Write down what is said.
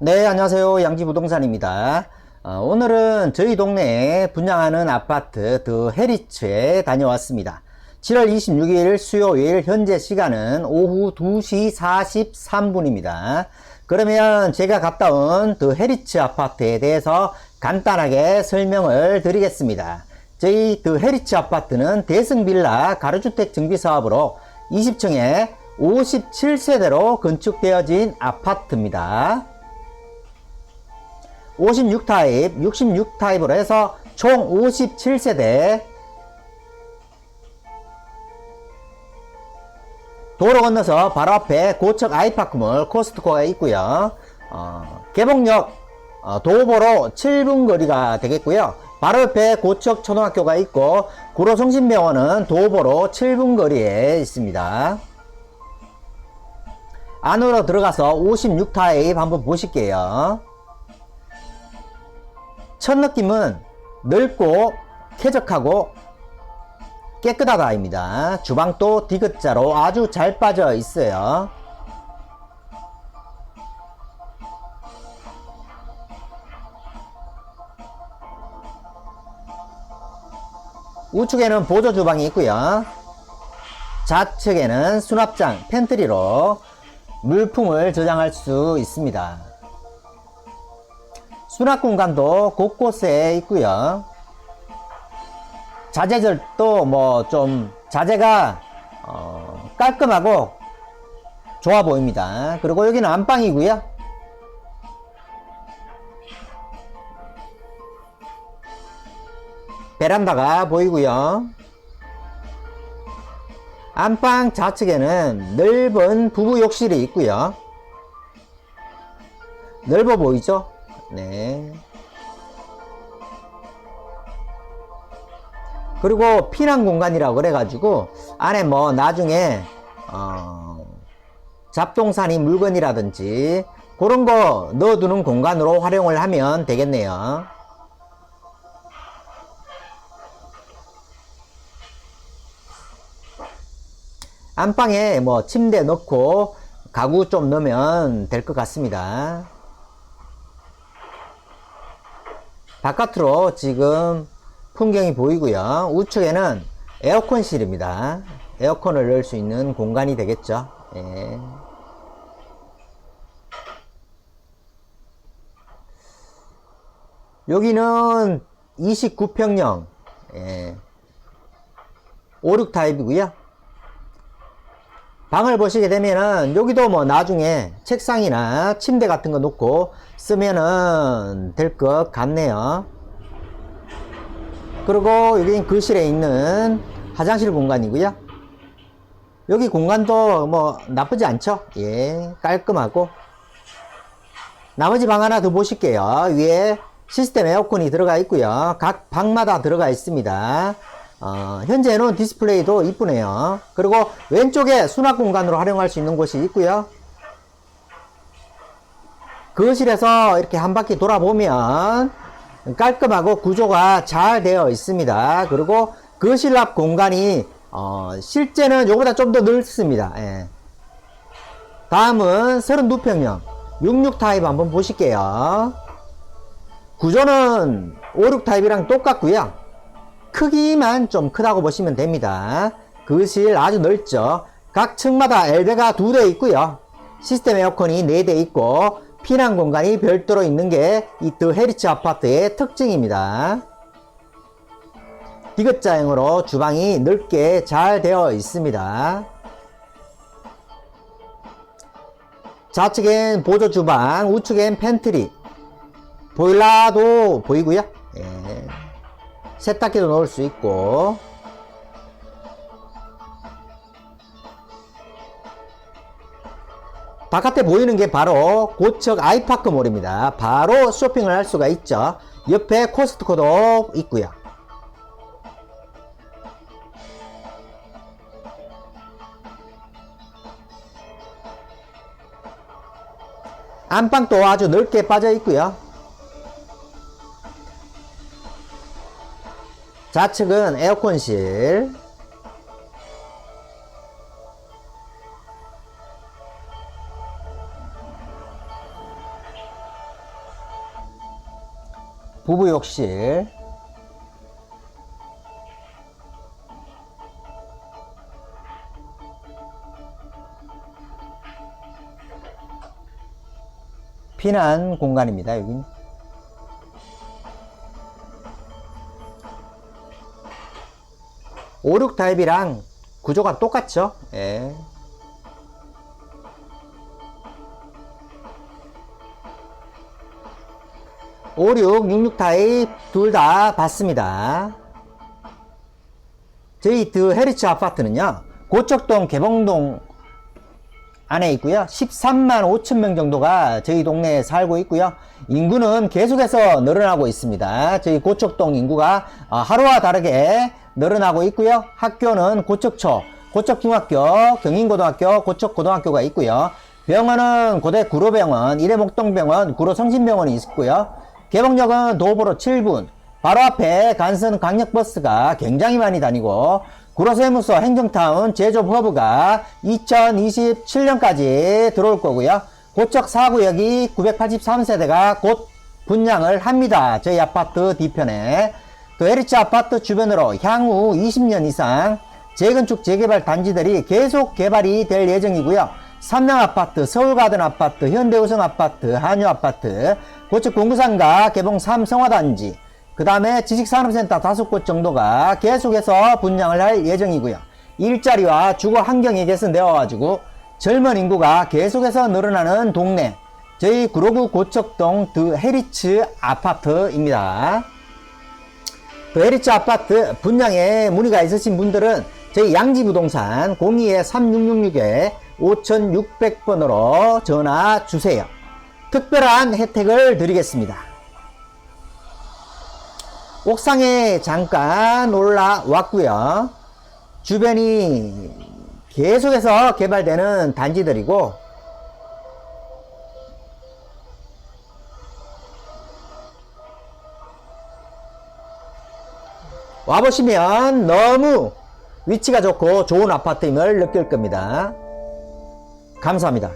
네, 안녕하세요. 양지부동산입니다. 어, 오늘은 저희 동네에 분양하는 아파트 더 헤리츠에 다녀왔습니다. 7월 26일 수요일 현재 시간은 오후 2시 43분입니다. 그러면 제가 갔다 온 더 헤리츠 아파트에 대해서 간단하게 설명을 드리겠습니다. 저희 더 헤리츠 아파트는 대승빌라 가로주택 정비사업으로 20층에 57세대로 건축되어진 아파트입니다. 56타입, 66타입으로 해서 총 57세대 도로 건너서 바로 앞에 고척 아이파크몰 코스트코가 있고요. 어, 개봉역 어, 도보로 7분 거리가 되겠고요. 바로 옆에 고척 초등학교가 있고 구로성심병원은 도보로 7분 거리에 있습니다. 안으로 들어가서 56타입 한번 보실게요. 첫 느낌은 넓고 쾌적하고 깨끗하다입니다. 주방도 디귿자로 아주 잘 빠져 있어요. 우측에는 보조 주방이 있고요. 좌측에는 수납장, 팬트리로 물품을 저장할 수 있습니다. 수납 공간도 곳곳에 있고요. 자재들도 뭐 좀 자재가 어, 깔끔하고 좋아 보입니다. 그리고 여기는 안방이고요. 베란다가 보이고요. 안방 좌측에는 넓은 부부 욕실이 있고요. 넓어 보이죠? 네. 그리고 피난 공간이라고 그래가지고 안에 뭐 나중에 어 잡동사니 물건이라든지 그런 거 넣어두는 공간으로 활용을 하면 되겠네요. 안방에 뭐 침대 넣고 가구 좀 넣으면 될 것 같습니다. 바깥으로 지금 풍경이 보이고요. 우측에는 에어컨실입니다. 에어컨을 넣을 수 있는 공간이 되겠죠. 예. 여기는 29평형 예. 5, 6 타입이고요. 방을 보시게 되면은 여기도 뭐 나중에 책상이나 침대 같은 거 놓고 쓰면은 될 것 같네요. 그리고 여기 거실에 있는 화장실 공간이고요. 여기 공간도 뭐 나쁘지 않죠? 예, 깔끔하고. 나머지 방 하나 더 보실게요. 위에 시스템 에어컨이 들어가 있고요. 각 방마다 들어가 있습니다. 어, 현재는 디스플레이도 이쁘네요. 그리고 왼쪽에 수납 공간으로 활용할 수 있는 곳이 있고요. 거실에서 이렇게 한 바퀴 돌아보면 깔끔하고 구조가 잘 되어 있습니다. 그리고 거실 앞 공간이 어, 실제는 요보다 좀 더 넓습니다. 예. 다음은 32평형 66 타입 한번 보실게요. 구조는 56 타입이랑 똑같고요. 크기만 좀 크다고 보시면 됩니다. 거실 아주 넓죠. 각 층마다 엘베가 두 대 있고요. 시스템 에어컨이 네 대 있고 피난 공간이 별도로 있는 게 이 더 헤리츠 아파트의 특징입니다. 디귿자형으로 주방이 넓게 잘 되어 있습니다. 좌측엔 보조 주방, 우측엔 팬트리, 보일러도 보이고요. 예. 세탁기도 넣을 수 있고 바깥에 보이는 게 바로 고척 아이파크 몰입니다. 바로 쇼핑을 할 수가 있죠. 옆에 코스트코도 있고요. 안방도 아주 넓게 빠져 있고요. 좌측은 에어컨실 부부 욕실. 피난 공간입니다, 여긴. 오륙 타입이랑 구조가 똑같죠? 예. 56, 66 타입 둘다 받습니다. 저희 드 헤리츠 아파트는요, 고척동 개봉동 안에 있고요. 13만 5천 명 정도가 저희 동네에 살고 있고요. 인구는 계속해서 늘어나고 있습니다. 저희 고척동 인구가 어, 하루와 다르게 늘어나고 있고요. 학교는 고척초, 고척중학교, 경인고등학교, 고척고등학교가 있고요. 병원은 고대 구로병원, 이래목동병원, 구로성심병원이 있고요. 개봉역은 도보로 7분, 바로 앞에 간선 강력버스가 굉장히 많이 다니고 구로세무서 행정타운 제조업 허브가 2027년까지 들어올 거고요. 고척 4구역이 983세대가 곧 분양을 합니다. 저희 아파트 뒤편에. 또 에리츠 아파트 주변으로 향후 20년 이상 재건축 재개발 단지들이 계속 개발이 될 예정이고요. 삼양 아파트, 서울 가든 아파트, 현대우성 아파트, 한유 아파트, 고척 공구상가 개봉 3 성화단지, 그 다음에 지식산업센터 다섯 곳 정도가 계속해서 분양을 할 예정이고요. 일자리와 주거 환경이 개선되어가지고 젊은 인구가 계속해서 늘어나는 동네, 저희 구로구 고척동 드 헤리츠 아파트입니다. 더 헤리츠 아파트 분양에 문의가 있으신 분들은 저희 양지부동산 02-3666에 5600번으로 전화 주세요. 특별한 혜택을 드리겠습니다. 옥상에 잠깐 올라왔고요. 주변이 계속해서 개발되는 단지들이고 와보시면 너무 위치가 좋고 좋은 아파트임을 느낄 겁니다. 감사합니다.